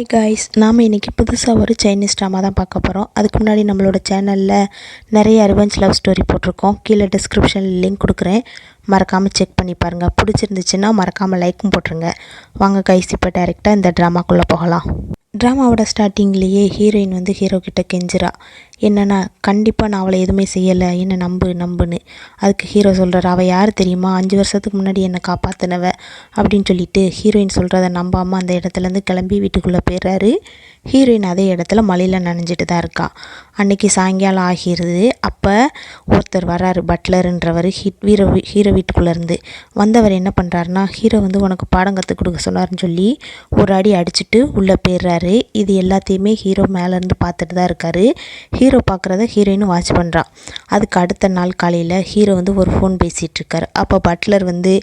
Hi guys நாம் இன்றைக்கி புதுசாக ஒரு சைனீஸ் ட்ராமா தான் பார்க்க போகிறோம் அதுக்கு முன்னாடி நம்மளோட சேனலில் நிறைய ரிவெஞ்ச் லவ் ஸ்டோரி போட்டிருக்கோம். கீழே டிஸ்கிரிப்ஷனில் லிங்க் கொடுக்குறேன். மறக்காமல் செக் பண்ணி பாருங்கள் பிடிச்சிருந்துச்சுன்னா மறக்காமல் லைக்கும் போட்டுருங்க. வாங்க கைஸ் இப்போ டைரெக்டாக இந்த ட்ராமாக்குள்ளே போகலாம். ட்ராமாவோட ஸ்டார்டிங்லேயே ஹீரோயின் வந்து ஹீரோ கிட்ட கெஞ்சிரா என்னென்னா கண்டிப்பாக நான் அவளை எதுவுமே செய்யலை. என்ன நம்பு நம்புன்னு. அதுக்கு ஹீரோ சொல்கிறார் அவள் யார் தெரியுமா? அஞ்சு வருஷத்துக்கு முன்னாடி என்னை காப்பாற்றினவ அப்படின்னு சொல்லிட்டு ஹீரோயின் சொல்கிறத நம்பாமல் அந்த இடத்துலேருந்து கிளம்பி வீட்டுக்குள்ளே போயிடுறாரு. ஹீரோயின் அதே இடத்துல மழையில் நனைஞ்சிட்டு தான் இருக்கா. அன்னைக்கு சாயங்காலம் ஆகிடுது அப்போ ஒருத்தர் வராரு பட்லருன்றவர் ஹிட் வீரோ ஹீரோ வீட்டுக்குள்ளேருந்து வந்தவர் என்ன பண்ணுறாருனா ஹீரோ வந்து உனக்கு பாடம் கற்றுக் கொடுக்க சொன்னார்னு சொல்லி ஒரு அடி அடிச்சுட்டு உள்ளே போயிடுறாரு. இது எல்லாத்தையுமே ஹீரோ மேலேருந்து பார்த்துட்டு தான் இருக்காரு. ஹீரோ பார்க்குறத ஹீரோயினும் வாட்ச் பண்ணுறான் அதுக்கு அடுத்த நாள் காலையில் ஹீரோ வந்து ஒரு ஃபோன் பேசிகிட்டு இருக்கார். அப்போ பட்லர் வந்து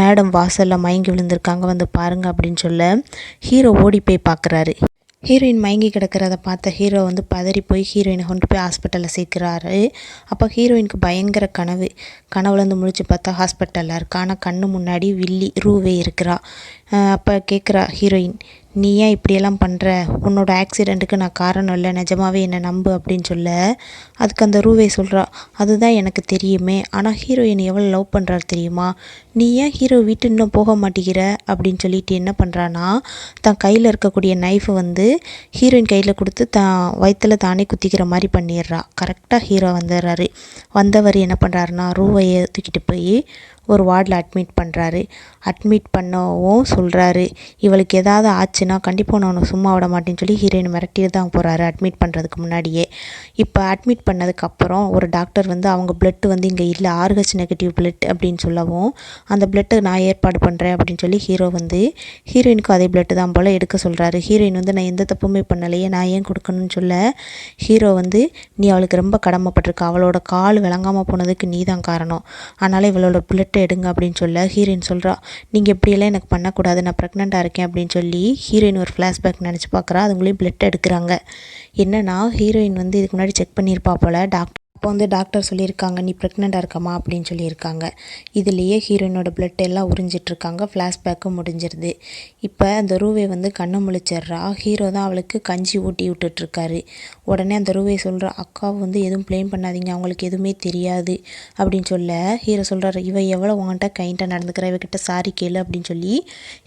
மேடம் வாசலில் மயங்கி விழுந்திருக்காங்க வந்து பாருங்க அப்படின்னு சொல்ல ஹீரோ ஓடி போய் பார்க்குறாரு ஹீரோயின் மயங்கி கிடக்கிறத பார்த்த ஹீரோ வந்து பதறி போய் ஹீரோயினை கொண்டு போய் ஹாஸ்பிட்டலில் சேர்க்குறாரு. அப்போ ஹீரோயினுக்கு பயங்கர கனவு. கனவுலேருந்து முழிச்சு பார்த்தா ஹாஸ்பிட்டலில் இருக்கா ஆனால் கண்ணு முன்னாடி வில்லி ரூவே இருக்கிறா. அப்போ கேட்குறா ஹீரோயின் நீ ஏன் இப்படியெல்லாம் பண்ணுற உன்னோட ஆக்சிடெண்ட்டுக்கு நான் காரணம் இல்லை நிஜமாவே என்னை நம்பு அப்படின்னு சொல்ல. அதுக்கு அந்த ரூவே சொல்கிறா அதுதான் எனக்கு தெரியுமே. ஆனால் ஹீரோயின் எவ்வளோ லவ் பண்ணுறாரு தெரியுமா? நீ ஏன் ஹீரோ வீட்டு இன்னும் போக மாட்டேங்கிற? அப்படின்னு சொல்லிட்டு என்ன பண்ணுறான்னா தன் கையில் இருக்கக்கூடிய நைஃபை வந்து ஹீரோயின் கையில் கொடுத்து தான் வயிற்றில் தானே குத்திக்கிற மாதிரி பண்ணிடுறா. கரெக்டாக ஹீரோ வந்துடுறாரு. வந்தவர் என்ன பண்ணுறாருனா ரூவையை தூக்கிட்டு போய் ஒரு வார்டில் அட்மிட் பண்ணுறாரு அட்மிட் பண்ணவும் சொல்கிறாரு இவளுக்கு ஏதாவது ஆச்சுன்னா கண்டிப்பாக நான் உன்னை சும்மா விட மாட்டேன்னு சொல்லி ஹீரோயின் மிரட்டிட்டு தான் போகிறாரு அட்மிட் பண்ணுறதுக்கு முன்னாடியே. இப்போ அட்மிட் பண்ணதுக்கப்புறம் ஒரு டாக்டர் வந்து அவங்க பிளட்டு வந்து இங்கே இல்லை ஆர்ஹெச் நெகட்டிவ் பிளட் அப்படின்னு சொல்லவும் அந்த பிளட்டு நான் ஏற்பாடு பண்ணுறேன் அப்படின்னு சொல்லி ஹீரோ வந்து ஹீரோயினுக்கும் அதே பிளட்டு தான் போல் எடுக்க சொல்கிறாரு ஹீரோயின் வந்து நான் எந்த தப்புமே பண்ணலையே நான் ஏன் கொடுக்கணும்னு சொல்ல ஹீரோ வந்து நீ அவளுக்கு ரொம்ப கடமைப்பட்டிருக்க. அவளோட கால் விளங்காமல் போனதுக்கு நீ தான் காரணம். அதனால் இவளோட பிளட்டை எடுங்க அப்படின்னு சொல்ல ஹீரோயின் சொல்கிறா நீங்கள் எப்படியெல்லாம் எனக்கு பண்ணக்கூடாது நான் ப்ரெக்னெண்ட்டாக இருக்கேன் அப்படின்னு சொல்லி ஹீரோயின் ஒரு ஃப்ளாஷ்பேக் நினச்சி பார்க்குறா அதுங்களையும் பிளட் எடுக்கிறாங்க. என்னென்னா ஹீரோயின் வந்து இதுக்கு முன்னாடி செக் பண்ணியிருப்பா போல் டாக்டர் அப்போ வந்து டாக்டர் சொல்லியிருக்காங்க நீ ப்ரெக்னெண்ட்டாக இருக்கமா அப்படின்னு சொல்லியிருக்காங்க. இதுலேயே ஹீரோயினோட பிளட் எல்லாம் உறிஞ்சிட்ருக்காங்க ஃப்ளாஷ்பேக்கும் முடிஞ்சிருது. இப்போ அந்த ரூவை வந்து கண்ணை முழிச்சிட்றா. ஹீரோ தான் அவளுக்கு கஞ்சி ஊட்டி விட்டுட்ருக்காரு உடனே அந்த ரூவை சொல்கிறா அக்காவை வந்து எதுவும் ப்ளேம் பண்ணாதீங்க அவங்களுக்கு எதுவுமே தெரியாது அப்படின்னு சொல்ல ஹீரோ சொல்கிறார் இவ எவ்வளோ உங்கள்கிட்ட கைண்ட்டாக நடந்துக்கிறா இவகிட்ட சாரி கேளு அப்படின்னு சொல்லி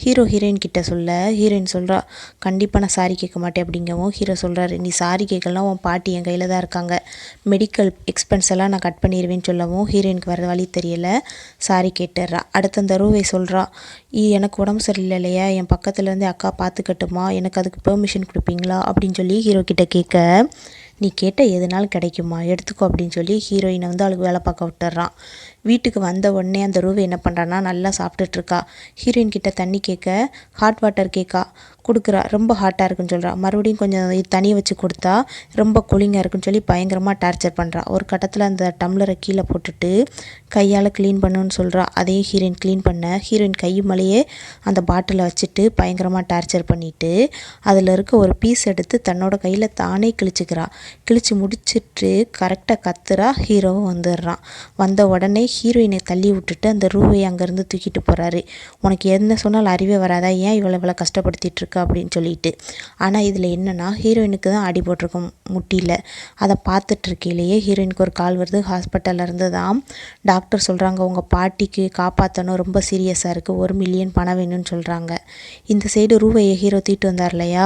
ஹீரோ ஹீரோயின் கிட்ட சொல்ல ஹீரோயின் சொல்கிறா கண்டிப்பாக நான் சாரி கேட்க மாட்டேன் அப்படிங்கவும் ஹீரோ சொல்கிறாரு நீ சாரி கேட்கலாம் உன் பாட்டி என் கையில் தான் இருக்காங்க. மெடிக்கல் எக்ஸ்பென்ஸ் எல்லாம் நான் கட் பண்ணிடுவேன்னு சொல்லவும் ஹீரோயினுக்கு வர வழி தெரியல. சாரி கேட்டுடுறா. அடுத்து அந்த ரூவை சொல்கிறா எனக்கு உடம்பு சரியில்லை இல்லையா? என் பக்கத்துலேருந்து அக்கா பார்த்துக்கட்டுமா எனக்கு அதுக்கு பெர்மிஷன் கொடுப்பீங்களா? அப்படின்னு சொல்லி ஹீரோ கிட்ட கேட்க நீ கேட்ட எதுனாலும் கிடைக்குமா எடுத்துக்கோ அப்படின்னு சொல்லி ஹீரோயினை வந்து அவளுக்கு வேலை பார்க்க விட்டுறான் வீட்டுக்கு வந்த உடனே அந்த ரூவை என்ன பண்ணுறான்னா நல்லா சாப்பிட்டுட்ருக்கா ஹீரோயின் கிட்ட தண்ணி கேட்க ஹாட் வாட்டர் கேட்கா கொடுக்குறா. ரொம்ப ஹாட்டாக இருக்குன்னு சொல்கிறா மறுபடியும் கொஞ்சம் தனி வச்சு கொடுத்தா ரொம்ப கூலிங்காக இருக்குன்னு சொல்லி பயங்கரமாக டார்ச்சர் பண்ணுறா ஒரு கட்டத்தில் அந்த டம்ளரை கீழே போட்டுட்டு கையால் க்ளீன் பண்ணுன்னு சொல்கிறா அதையும் ஹீரோயின் க்ளீன் பண்ண. ஹீரோயின் கை மேலேயே அந்த பாட்டிலை வச்சுட்டு பயங்கரமாக டார்ச்சர் பண்ணிவிட்டு அதில் இருக்க ஒரு பீஸ் எடுத்து தன்னோட கையில் தானே கிழிச்சிக்கிறா. கிழிச்சு முடிச்சிட்டு கரெக்டாக கத்துறா. ஹீரோவும் வந்துடுறான் வந்த உடனே ஹீரோயினை தள்ளி விட்டுட்டு அந்த ரூவை அங்கேருந்து தூக்கிட்டு போகிறாரு உனக்கு என்ன சொன்னாலும் அறிவே வராதா? ஏன் இவ்வளோ இவ்வளோ கஷ்டப்படுத்திட்டு இருக்கு அப்படின்னு சொல்லிட்டு. ஆனால் இதில் என்னென்னா ஹீரோயினுக்கு தான் அடி போட்டிருக்கும் முட்டியில். அதை பார்த்துட்ருக்கையிலேயே ஹீரோயினுக்கு ஒரு கால் வருது. ஹாஸ்பிட்டலில் இருந்து தான் டாக்டர் சொல்கிறாங்க உங்கள் பாட்டிக்கு காப்பாற்றணும் ரொம்ப சீரியஸாக இருக்குது ஒரு மில்லியன் பணம் வேணும்னு சொல்கிறாங்க இந்த சைடு ரூபாயை ஹீரோ தீட்டு வந்தார் இல்லையா?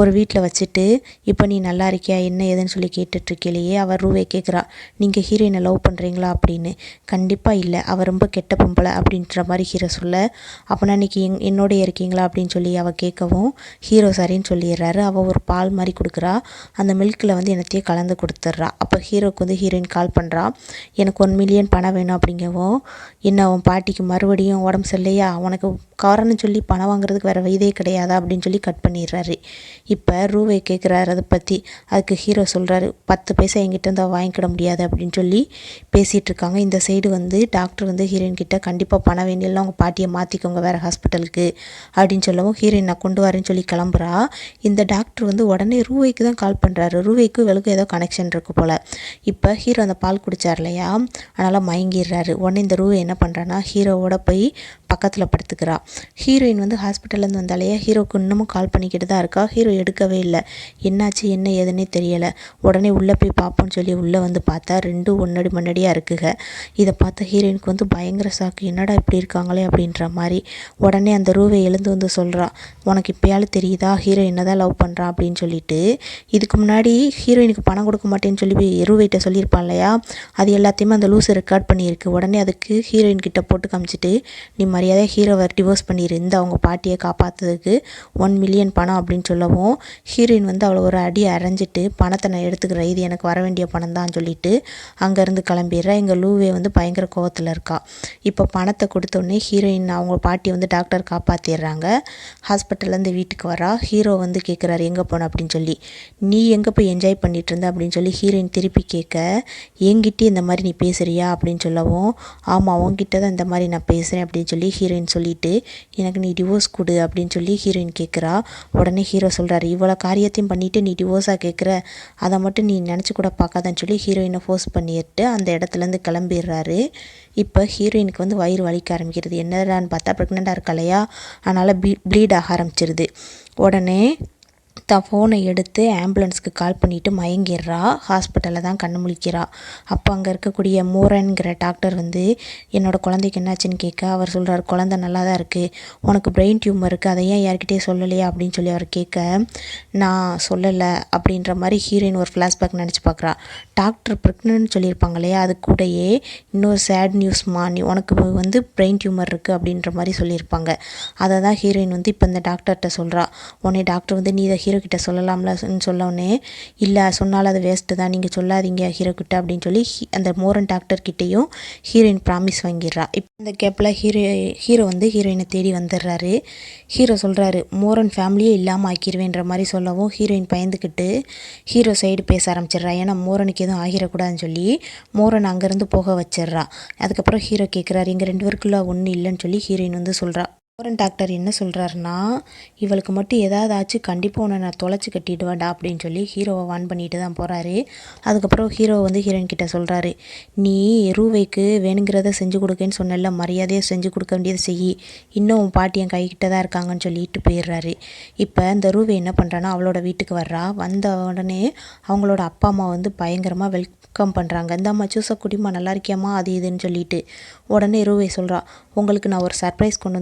ஒரு வீட்டில் வச்சுட்டு இப்போ நீ நல்லா இருக்கியா? என்ன ஏதுன்னு சொல்லி கேட்டுட்ருக்கையிலேயே அவர் ரூவை கேட்குறா நீங்கள் ஹீரோயினை லவ் பண்ணுறீங்களா அப்படின்னு. கண்டிப்பாக இல்லை. அவர் ரொம்ப கெட்ட பொம்பளை. அப்படின்ற மாதிரி ஹீரோ சொல்ல அப்போனா இன்றைக்கி எங் என்னோடய இருக்கீங்களா? அப்படின்னு சொல்லி அவள் கேட்கவும் ஹீரோ சரின்னு சொல்லிடுறாரு. அவள் ஒரு பால் மாதிரி கொடுக்குறா. அந்த மில்கில் வந்து என்னத்தையும் கலந்து கொடுத்துட்றா. அப்போ ஹீரோக்கு வந்து ஹீரோயின் கால் பண்ணுறா எனக்கு ஒன் மில்லியன் பணம் வேணும் அப்படிங்கவும் என்ன அவன் பாட்டிக்கு மறுபடியும் உடம்பு சரியில்லையா? உனக்கு காரணம் சொல்லி பணம் வாங்குறதுக்கு வேறு வயதே கிடையாதா? அப்படின்னு சொல்லி கட் பண்ணிடுறாரு. இப்போ ரூவை கேட்குறாரு அதை பற்றி அதுக்கு ஹீரோ சொல்கிறாரு பத்து பைசா என்கிட்ட இருந்தால் வாங்கிக்கிட முடியாது அப்படின்னு சொல்லி பேசிகிட்டு இருக்காங்க. இந்த சைடு வந்து டாக்டர் வந்து ஹீரோயின் கிட்ட கண்டிப்பாக பணம் வேண்டியெல்லாம் உங்கள் பாட்டியை மாற்றிக்கோங்க வேறு ஹாஸ்பிட்டலுக்கு அப்படின்னு சொல்லவும் ஹீரோயின் நான் கொண்டு வரேன்னு சொல்லி கிளம்புறா. இந்த டாக்டர் வந்து உடனே ரூவைக்கு தான் கால் பண்ணுறாரு ரூவைக்கு இவளுக்கு ஏதோ கனெக்ஷன் இருக்குது போல். இப்போ ஹீரோ அந்த பால் குடித்தார் இல்லையா? அதனால் மயங்கிடுறாரு. உடனே இந்த ரூவை என்ன பண்ணுறான்னா ஹீரோவோட போய் பக்கத்தில் படுத்துக்கிறா. ஹீரோயின் வந்து ஹாஸ்பிட்டல்லேருந்து வந்தாலேயே ஹீரோக்கு இன்னமும் கால் பண்ணிக்கிட்டு தான் இருக்கா. ஹீரோ எடுக்கவே இல்லை. என்னாச்சு என்ன ஏதுன்னே தெரியலை. உடனே உள்ளே போய் பார்ப்போம்னு சொல்லி உள்ளே வந்து பார்த்தா ரெண்டும் ஒன்னடி மண்ணடியாக இருக்குங்க. இதை பார்த்த ஹீரோயினுக்கு வந்து பயங்கர சாக்கு என்னடா இப்படி இருக்காங்களே அப்படின்ற மாதிரி உடனே அந்த ரூவை எழுந்து வந்து சொல்கிறா உனக்கு இப்பயாலும் தெரியுதா? ஹீரோ என்ன தான் லவ் பண்ணுறான் அப்படின்னு சொல்லிட்டு இதுக்கு முன்னாடி ஹீரோயினுக்கு பணம் கொடுக்க மாட்டேன்னு சொல்லி ரூவைட்ட சொல்லியிருப்பான் இல்லையா? அது எல்லாத்தையுமே அந்த லூஸை ரெக்கார்ட் பண்ணியிருக்கு. உடனே அதுக்கு ஹீரோயின் கிட்ட போட்டு காமிச்சிட்டு நீ மரியாதையாக ஹீரோவை டிவோர்ஸ் பண்ணிடு இந்த அவங்க பாட்டியை காப்பாற்றுறதுக்கு ஒன் மில்லியன் பணம் அப்படின்னு சொல்லவும் ஹீரோயின் வந்து அவளை ஒரு அடி அரைஞ்சிட்டு பணத்தை நான் எடுத்துக்கிறேன். இது எனக்கு வர வேண்டிய பணம் தான் சொல்லிட்டு அங்கேருந்து கிளம்பிடுறா. எங்கள் லூவே வந்து பயங்கர கோவத்தில் இருக்கா. இப்போ பணத்தை கொடுத்தோடனே ஹீரோயின் அவங்க பாட்டி வந்து டாக்டர் காப்பாற்றிடுறாங்க ஹாஸ்பிட்டல்லேருந்து வீட்டுக்கு வரா. ஹீரோ வந்து கேட்குறாரு எங்கே போன? அப்படின்னு சொல்லி. நீ எங்கே போய் என்ஜாய் பண்ணிட்டு இருந்த? அப்படின்னு சொல்லி ஹீரோயின் திருப்பி கேட்க என்கிட்டே இந்த மாதிரி நீ பேசுகிறியா அப்படின்னு சொல்லவும் ஆமாம் உங்ககிட்ட தான் இந்த மாதிரி நான் பேசுகிறேன் அப்படின்னு சொல்லி ஹீரோயின் சொல்லிட்டு எனக்கு நீ டிவோர்ஸ் கொடு அப்படின்னு சொல்லி ஹீரோயின் கேட்குறா உடனே ஹீரோ சொல்கிறாரு இவ்வளோ காரியத்தையும் பண்ணிவிட்டு நீ டிவோர்ஸாக கேட்குற அதை மட்டும் நீ நினச்சி கூட பார்க்காதான்னு சொல்லி ஹீரோயினை ஃபோர்ஸ் பண்ணிட்டு அந்த இடத்துலேருந்து கிளம்பிடுறாரு. இப்போ ஹீரோயினுக்கு வந்து வயிறு வலிக்க ஆரம்பிக்கிறது. என்னடான்னு பார்த்தா ப்ரெக்னெண்ட்டாக இருக்கலையா அதனால் ப்ளீ ப்ளீட் ஆக ஆரம்பிச்சிருது. உடனே தான் ஃபோனை எடுத்து ஆம்புலன்ஸ்க்கு கால் பண்ணிவிட்டு மயங்கிடுறா. ஹாஸ்பிட்டலில் தான் கண்ணு முழிக்கிறா. அப்போ அங்கே இருக்கக்கூடிய மோரன்கிற டாக்டர் வந்து என்னோடய குழந்தைக்கு என்னாச்சுன்னு கேட்க? அவர் சொல்கிறார் குழந்த நல்லா தான் இருக்குது உனக்கு பிரெயின் டியூமர் இருக்குது அதை ஏன் யார்கிட்டயே சொல்லலையா? அப்படின்னு சொல்லி அவர் கேட்க நான் சொல்லலை. அப்படின்ற மாதிரி ஹீரோயின் ஒரு ஃப்ளாஷ்பேக் நினச்சி பார்க்குறா. டாக்டர் ப்ரெக்னென்ட் சொல்லியிருப்பாங்க இல்லையா? அது கூடயே இன்னொரு சேட் நியூஸ்மா நீ உனக்கு வந்து பிரெயின் டியூமர் இருக்குது அப்படின்ற மாதிரி சொல்லியிருப்பாங்க. அதை தான் ஹீரோயின் வந்து இப்போ இந்த டாக்டர்கிட்ட சொல்கிறா உடனே டாக்டர் வந்து நீ இதை ஹீரோ கிட்ட சொல்லலாம்லன்னு சொல்லவுடனே இல்லை சொன்னாலும் அது வேஸ்ட்டு தான். நீங்கள் சொல்லாதீங்க ஹீரோ கிட்ட அப்படின்னு சொல்லி அந்த மோரன் டாக்டர் கிட்டேயும் ஹீரோயின் ப்ராமிஸ் வாங்கிடுறா. இப்போ அந்த கேப்பில் ஹீரோ ஹீரோ வந்து ஹீரோயினை தேடி வந்துடுறாரு. ஹீரோ சொல்கிறாரு மோரன் ஃபேமிலியே இல்லாமல் ஆக்கிடுவேன்ற மாதிரி சொல்லவும் ஹீரோயின் பயந்துக்கிட்டு ஹீரோ சைடு பேச ஆரம்பிச்சிடுறா. ஏன்னா மோரனுக்கு எதுவும் ஆகிடக்கூடாதுன்னு சொல்லி மோரன் அங்கேருந்து போக வச்சிடுறா. அதுக்கப்புறம் ஹீரோ கேட்குறாரு இங்கே ரெண்டு பேருக்குள்ள ஒன்றும் இல்லைன்னு சொல்லி ஹீரோயின் வந்து சொல்கிறா மோரன் டாக்டர் என்ன சொல்கிறாருன்னா இவளுக்கு மட்டும் ஏதாவது ஆச்சு கண்டிப்பாக உன்னை நான் தொலைச்சி கட்டிடுவேன்டா அப்படின்னு சொல்லி ஹீரோவை வான் பண்ணிட்டு தான் போகிறாரு அதுக்கப்புறம் ஹீரோ வந்து ஹீரோயின் கிட்ட சொல்கிறாரு நீ ரூவைக்கு வேணுங்கிறத செஞ்சு கொடுக்கேன்னு சொன்னல மரியாதையாக செஞ்சு கொடுக்க வேண்டியதை செய். இன்னும் உன் பாட்டி என் கைக்கிட்ட தான் இருக்காங்கன்னு சொல்லிட்டு போயிடுறாரு. இப்போ இந்த ரூவை என்ன பண்ணுறான்னா அவளோட வீட்டுக்கு வர்றா. வந்த உடனே அவங்களோட அப்பா அம்மா வந்து பயங்கரமாக வெல்கம் பண்ணுறாங்க இந்த அம்மா சூச குடிமா நல்லா இருக்கியாம்மா? அது இதுன்னு சொல்லிட்டு உடனே ரூவை சொல்கிறா உங்களுக்கு நான் ஒரு சர்ப்ரைஸ் கொண்டு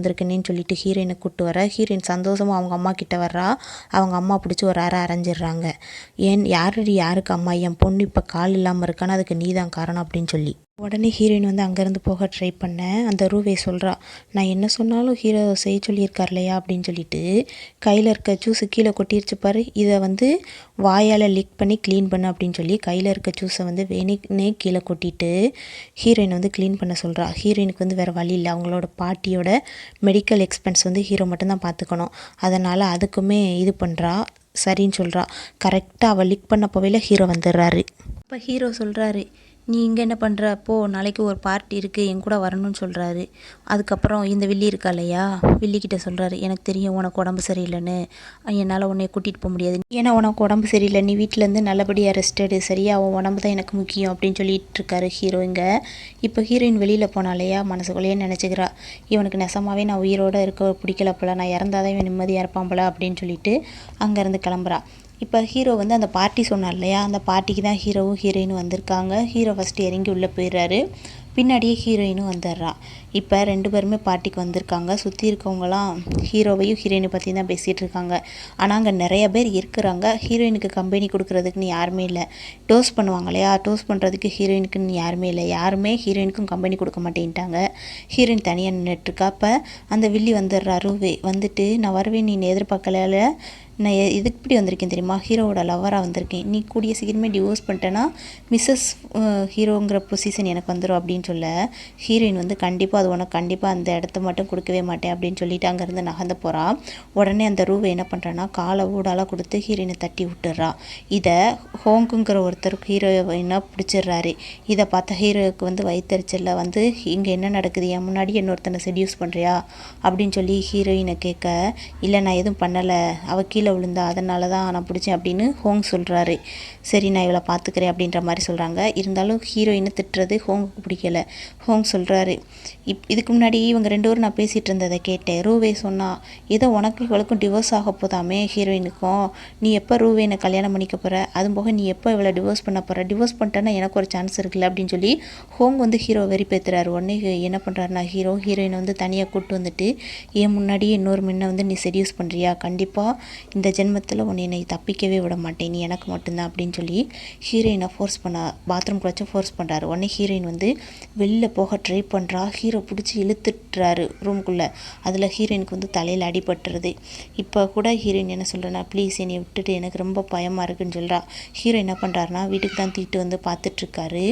வந்திருக்கேனேன்னு சொல்லிட்டு ஹீரோயினை கூப்பிட்டு வர. ஹீரோயின் சந்தோஷமாக அவங்க அம்மா கிட்ட வர்றா. அவங்க அம்மா பிடிச்சி ஒரு அரை அரைஞ்சிடுறாங்க. ஏன் யாரடி யாருக்கு அம்மா? என் பொண்ணு இப்போ கால் இல்லாமல் இருக்கான்னு அதுக்கு நீ தான் காரணம் அப்படின்னு சொல்லி. உடனே ஹீரோயின் வந்து அங்கேருந்து போக ட்ரை பண்ணேன். அந்த ரூவே சொல்கிறா நான் என்ன சொன்னாலும் ஹீரோ செய்ய சொல்லியிருக்கார் இல்லையா அப்படின்னு சொல்லிட்டு கையில் இருக்க ஜூஸு கீழே கொட்டிருச்சு பாரு இதை வந்து வாயால் லிக் பண்ணி க்ளீன் பண்ணு அப்படின்னு சொல்லி கையில் இருக்க ஜூஸை வந்து வேணினே கீழே கொட்டிட்டு ஹீரோயின் வந்து க்ளீன் பண்ண சொல்கிறா ஹீரோயினுக்கு வந்து வேறு வழி இல்லை அவங்களோட பாட்டியோட மெடிக்கல் எக்ஸ்பென்ஸ் வந்து ஹீரோ மட்டும்தான் பார்த்துக்கணும் அதனால் அதுக்குமே இது பண்ணுறா சரின்னு சொல்கிறா கரெக்டாக அவள் லிக் பண்ண போவையில் ஹீரோ வந்துடுறாரு. இப்போ ஹீரோ சொல்கிறாரு நீ இங்கே என்ன பண்ணுற போ நாளைக்கு ஒரு பார்ட்டி இருக்குது என் கூட வரணும்னு சொல்கிறாரு அதுக்கப்புறம் இந்த வில்லி இருக்கா இல்லையா? வில்லிக்கிட்ட சொல்கிறாரு எனக்கு தெரியும் உனக்கு உடம்பு சரியில்லைன்னு. என்னால் உன்னை கூட்டிகிட்டு போக முடியாது. ஏன்னா உனக்கு உடம்பு சரியில்லை. நீ வீட்டிலேருந்து நல்லபடியாக ரெஸ்டடு சரியா? அவன் உடம்பு தான் எனக்கு முக்கியம் அப்படின்னு சொல்லிட்டு இருக்காரு ஹீரோ இங்கே. இப்போ ஹீரோயின் வெளியில் போனாலையா மனசுக்குள்ளேயே நினச்சிக்கிறா. இவனுக்கு நெசமாகவே நான் உயிரோடு இருக்க பிடிக்கல போல. நான் இறந்தாதான் இவன் நிம்மதியாக இருப்பான் போல அப்படின்னு சொல்லிட்டு அங்கேருந்து கிளம்புறா. இப்போ ஹீரோ வந்து அந்த பார்ட்டி சொன்னார் இல்லையா? அந்த பார்ட்டிக்கு தான் ஹீரோவும் ஹீரோயினும் வந்திருக்காங்க. ஹீரோ ஃபஸ்ட்டு இறங்கி உள்ளே போயிடுறாரு. பின்னாடியே ஹீரோயினும் வந்துடுறா. இப்போ ரெண்டு பேருமே பார்ட்டிக்கு வந்திருக்காங்க. சுற்றி இருக்கவங்களாம் ஹீரோவையும் ஹீரோயினை பற்றி தான் பேசிகிட்டு இருக்காங்க. ஆனால் அங்கே நிறைய பேர் இருக்கிறாங்க. ஹீரோயினுக்கு கம்பெனி கொடுக்குறதுக்குன்னு யாருமே இல்லை. டோஸ் பண்ணுவாங்க இல்லையா? டோஸ் பண்ணுறதுக்கு ஹீரோயினுக்குன்னு யாருமே இல்லை. யாருமே ஹீரோயினுக்கும் கம்பெனி கொடுக்க மாட்டேன்ட்டாங்க. ஹீரோயின் தனியாக நின்றுட்டுருக்கா. அப்போ அந்த வில்லி வந்துடுறா. ரூவே வந்துட்டு நான் வருவேன். நீ எதிர்பார்க்கல நான் எ இதுக்கு இப்படி வந்திருக்கேன் தெரியுமா? ஹீரோவோட லவராக வந்திருக்கேன். நீ கூடிய சீக்கிரமே டிவோர்ஸ் பண்ணிட்டேன்னா மிஸ்ஸஸ் ஹீரோங்கிற பொசிஷன் எனக்கு வந்துடும் அப்படின்னு சொல்ல ஹீரோயின் வந்து கண்டிப்பாக அது உனக்கு கண்டிப்பாக அந்த இடத்த மட்டும் கொடுக்கவே மாட்டேன் அப்படின்னு சொல்லிட்டு அங்கேருந்து நகர்ந்து போகிறா உடனே அந்த ரூவை என்ன பண்ணுறான்னா காலை ஊடாலாம் கொடுத்து ஹீரோயினை தட்டி விட்டுறா. இதை ஹோங்குங்கிற ஒருத்தர் ஹீரோயினை பிடிச்சிடுறாரு? இதை பார்த்த ஹீரோவுக்கு வந்து வயிற்றுச்சலில் வந்து இங்கே என்ன நடக்குது? என் முன்னாடி இன்னொருத்தனை செடியூஸ் பண்ணுறியா அப்படின்னு சொல்லி ஹீரோயினை கேட்க இல்லை நான் எதுவும் பண்ணலை. அவள் கீழே கீழே விழுந்தா அதனால தான் நான் பிடிச்சேன் அப்படின்னு ஹோங் சொல்கிறாரு சரி நான் இவளை பார்த்துக்கிறேன் அப்படின்ற மாதிரி சொல்கிறாங்க இருந்தாலும் ஹீரோயினை திட்டுறது ஹோங்குக்கு பிடிக்கல. ஹோங் சொல்கிறாரு இப் இதுக்கு முன்னாடி இவங்க ரெண்டு பேரும் நான் பேசிகிட்டு இருந்ததை கேட்டேன். ரூவே சொன்னா ஏதோ உனக்கு இவளுக்கும் டிவோர்ஸ் ஆக போதாமே ஹீரோயினுக்கும். நீ எப்போ ரூவேனை கல்யாணம் பண்ணிக்க போகிற அது போக நீ எப்போ இவளை டிவோர்ஸ் பண்ண போகிற டிவோர்ஸ் பண்ணிட்டேன்னா எனக்கு ஒரு சான்ஸ் இருக்குல்ல அப்படின்னு சொல்லி ஹோங் வந்து ஹீரோ வெறிப்பேத்துறாரு உடனே என்ன பண்ணுறாருனா ஹீரோ ஹீரோயினை வந்து தனியாக கூப்பிட்டு வந்துட்டு என் முன்னாடியே இன்னொரு முன்ன வந்து நீ செடியூஸ் பண்ணுறியா கண்டிப்பாக இந்த ஜென்மத்தில் உன்னை என்னை தப்பிக்கவே விட மாட்டேன். நீ எனக்கு மட்டும்தான் அப்படின்னு சொல்லி ஹீரோயினை ஃபோர்ஸ் பண்ண பாத்ரூம்க்கு வச்சு ஃபோர்ஸ் பண்ணுறாரு உடனே ஹீரோயின் வந்து வெளில போக ட்ரை பண்ணுறா ஹீரோ பிடிச்சி இழுத்துட்டுறாரு ரூம்குள்ளே அதில் ஹீரோயினுக்கு வந்து தலையில் அடிபட்டுருது. இப்போ கூட ஹீரோயின் என்ன சொல்கிறேன்னா ப்ளீஸ் என்னை விட்டுட்டு எனக்கு ரொம்ப பயமாக இருக்குன்னு சொல்கிறா ஹீரோ என்ன பண்ணுறாருனா வீட்டுக்கு தான் தீட்டு வந்து பார்த்துட்ருக்காரு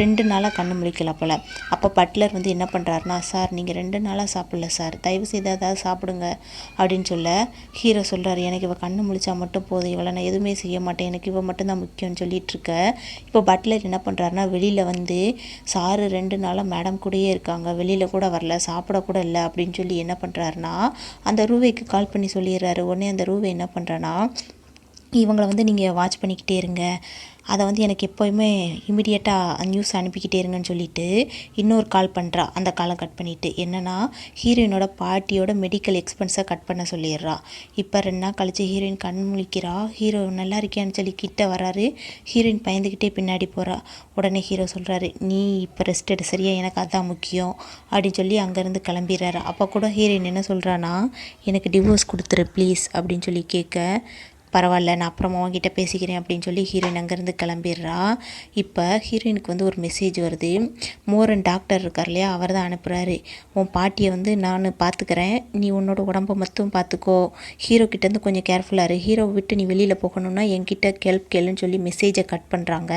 ரெண்டு நாளாக கண்ணு முழிக்கல போல். அப்போ பட்லர் வந்து என்ன பண்ணுறாருனா சார் நீங்கள் ரெண்டு நாளாக சாப்பிடல சார் தயவு செய்து ஏதாவது சாப்பிடுங்க. அப்படின்னு சொல்ல ஹீரோ சொல்கிறாரு எனக்கு இவள் கண்ணு முழிச்சா மட்டும் போதும். இவளை நான் எதுவுமே செய்ய மாட்டேன். எனக்கு இவள் மட்டும்தான் முக்கியம்னு சொல்லிட்டு இப்போ பட்லர் என்ன பண்ணுறாருனா வெளியில் வந்து சாரு ரெண்டு நாளாக மேடம் கூடயே இருக்காங்க. வெளியில் கூட வரல. சாப்பிட கூட இல்லை. அப்படின்னு சொல்லி என்ன பண்ணுறாருனா அந்த ரூவேக்கு கால் பண்ணி சொல்லிடுறாரு. உடனே அந்த ரூவே என்ன பண்ணுறான்னா இவங்களை வந்து நீங்கள் வாட்ச் பண்ணிக்கிட்டே இருங்க. அதை வந்து எனக்கு எப்போயுமே இமிடியேட்டாக நியூஸ் அனுப்பிக்கிட்டே இருங்கன்னு சொல்லிட்டு இன்னொரு கால் பண்ணுறா அந்த காலை கட் பண்ணிவிட்டு என்னென்னா ஹீரோயினோட பாட்டியோட மெடிக்கல் எக்ஸ்பென்ஸை கட் பண்ண சொல்லிடுறா. இப்போ ரெண்டு நாள் கழித்து ஹீரோயின் கண் முழிக்கிறா. ஹீரோ நல்லா இருக்கியான்னு சொல்லி கிட்ட வராரு. ஹீரோயின் பயந்துக்கிட்டே பின்னாடி போகிறா உடனே ஹீரோ சொல்கிறாரு நீ இப்போ ரெஸ்ட் எடு சரியா? எனக்கு அதான் முக்கியம். அப்படின்னு சொல்லி அங்கேருந்து கிளம்பிடுறாரு. அப்போ கூட ஹீரோயின் என்ன சொல்கிறான்னா எனக்கு டிவோர்ஸ் கொடுத்துரு ப்ளீஸ் அப்படின்னு சொல்லி கேட்க பரவாயில்ல நான் அப்புறமா உங்ககிட்ட பேசிக்கிறேன் அப்படின்னு சொல்லி ஹீரோயின் அங்கேருந்து கிளம்பிடுறா. இப்போ ஹீரோயினுக்கு வந்து ஒரு மெசேஜ் வருது. மோரன் டாக்டர் இருக்கார் இல்லையா அவர் தான் அனுப்புகிறாரு உன் பாட்டியை வந்து நான் பார்த்துக்கிறேன் நீ உன்னோட உடம்பை மட்டும் பார்த்துக்கோ ஹீரோ கிட்டேருந்து கொஞ்சம் கேர்ஃபுல்லாக இரு. ஹீரோவை விட்டு நீ வெளியில் போகணுன்னா என்கிட்ட கெல்ப் கேளுன்னு சொல்லி மெசேஜை கட் பண்ணுறாங்க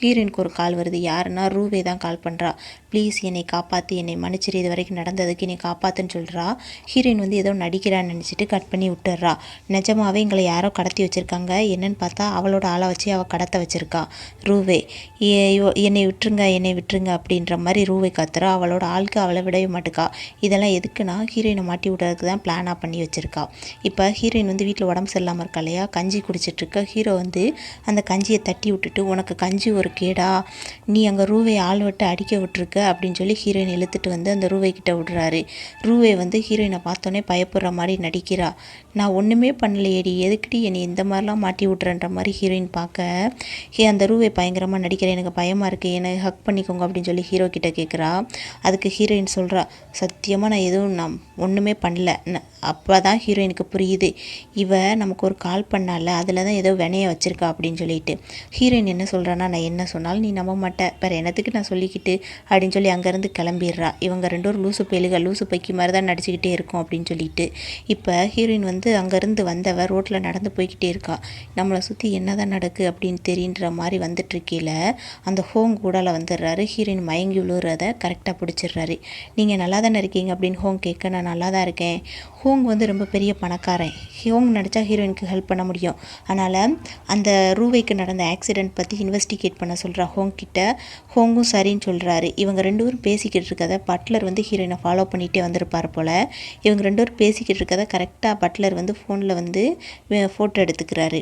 ஹீரோயினுக்கு ஒரு கால் வருது. யாருன்னா ரூவே தான் கால் பண்ணுறா ப்ளீஸ் என்னை காப்பாற்றி என்னை மன்னிச்சிரு இது வரைக்கும் நடந்ததுக்கு என்னை காப்பாற்றுன்னு சொல்கிறா ஹீரோயின் வந்து ஏதோ நடிக்கிறான்னு நினச்சிட்டு கட் பண்ணி விட்டுறா. நிஜமாவே எங்களை யாரோ கடத்தி வச்சுருக்காங்க. என்னன்னு பார்த்தா அவளோட ஆளை வச்சு அவள் கடத்த வச்சுருக்கா. ரூவே என்னை விட்டுருங்க என்னை விட்டுருங்க அப்படின்ற மாதிரி ரூவே கத்துறா. அவளோட ஆளுக்கு அவளை விடவே மாட்டுக்கா. இதெல்லாம் எதுக்குன்னா ஹீரோயினை மாட்டி விடுறதுக்கு தான் பிளானாக பண்ணி வச்சுருக்கா. இப்போ ஹீரோயின் வந்து வீட்டில் உடம்பு சரியில்லாமல் இருக்கா இல்லையா? கஞ்சி குடிச்சிட்ருக்க ஹீரோ வந்து அந்த கஞ்சியை தட்டி விட்டுட்டு உனக்கு கஞ்சி ஒரு கேடா நீ அங்கே ரூவை ஆள் விட்டு அடிக்க விட்டுருக்க அப்படின்னு சொல்லி ஹீரோயின் இழுத்துட்டு வந்து அந்த ரூவை கிட்ட விடுறாரு. ரூவை வந்து ஹீரோயினை பார்த்தோன்னே பயப்படுற மாதிரி நடிக்கிறா. நான் ஒன்றுமே பண்ணலையேடி எதுக்குடி என்னை இந்த மாதிரிலாம் மாட்டி விட்றன்ற மாதிரி ஹீரோயின் பார்க்க ஹே அந்த ரூவை பயங்கரமாக நடிக்கிறேன் எனக்கு பயமாக இருக்குது என்னை ஹக் பண்ணிக்கோங்க அப்படின்னு சொல்லி ஹீரோ கிட்ட கேட்குறா அதுக்கு ஹீரோயின் சொல்கிறா சத்தியமாக நான் எதுவும் நான் ஒன்றுமே பண்ணல. அப்போ தான் ஹீரோயினுக்கு புரியுது. இவ நமக்கு ஒரு கால் பண்ணால அதில் தான் ஏதோ வினைய வச்சுருக்கா அப்படின்னு சொல்லிட்டு. ஹீரோயின் என்ன சொல்கிறான்னா நான் என்ன சொன்னாலும் நீ நம்ப மாட்டேன் வேறு என்னத்துக்கு நான் சொல்லிக்கிட்டு அப்படின்னு சொல்லி அங்கேருந்து கிளம்பிடுறா. இவங்க ரெண்டு ஒரு லூசு பயிலுக லூசு பைக்கி மாதிரி தான் நடிச்சுக்கிட்டே இருக்கும் அப்படின்னு சொல்லிட்டு. இப்போ ஹீரோயின் வந்து அங்கேருந்து வந்தவ ரோட்டில் நடந்து போய்கிட்டே இருக்கா. நம்மளை சுற்றி என்ன தான் நடக்கு அப்படின்னு தெரியுன்ற மாதிரி வந்துட்டுருக்கையில் அந்த ஹோங் கூடால வந்துடுறாரு. ஹீரோயின் மயங்கி விழுறத கரெக்டாக பிடிச்சிடுறாரு. நீங்கள் நல்லா தானே இருக்கீங்க அப்படின்னு ஹோங் கேட்க நான் நல்லா தான் இருக்கேன். ஹோங் வந்து ரொம்ப பெரிய பணக்காரன். ஹோங் நடித்தா ஹீரோயினுக்கு ஹெல்ப் பண்ண முடியும். அதனால் அந்த ரூவைக்கு நடந்த ஆக்சிடென்ட் பற்றி இன்வெஸ்டிகேட் பண்ண சொல்கிறா ஹோங் கிட்ட ஹோங்கும் சரின்னு சொல்கிறாரு இவங்க ரெண்டு பேரும் பேசிக்கிட்டு இருக்கதை பட்லர் வந்து ஹீரோயினை ஃபாலோ பண்ணிகிட்டே வந்திருப்பார் போல். இவங்க ரெண்டு பேரும் பேசிக்கிட்டு இருக்கதை கரெக்டாக பட்லர் வந்து ஃபோனில் வந்து ஃபோட்டோ எடுத்துக்கிறாரு.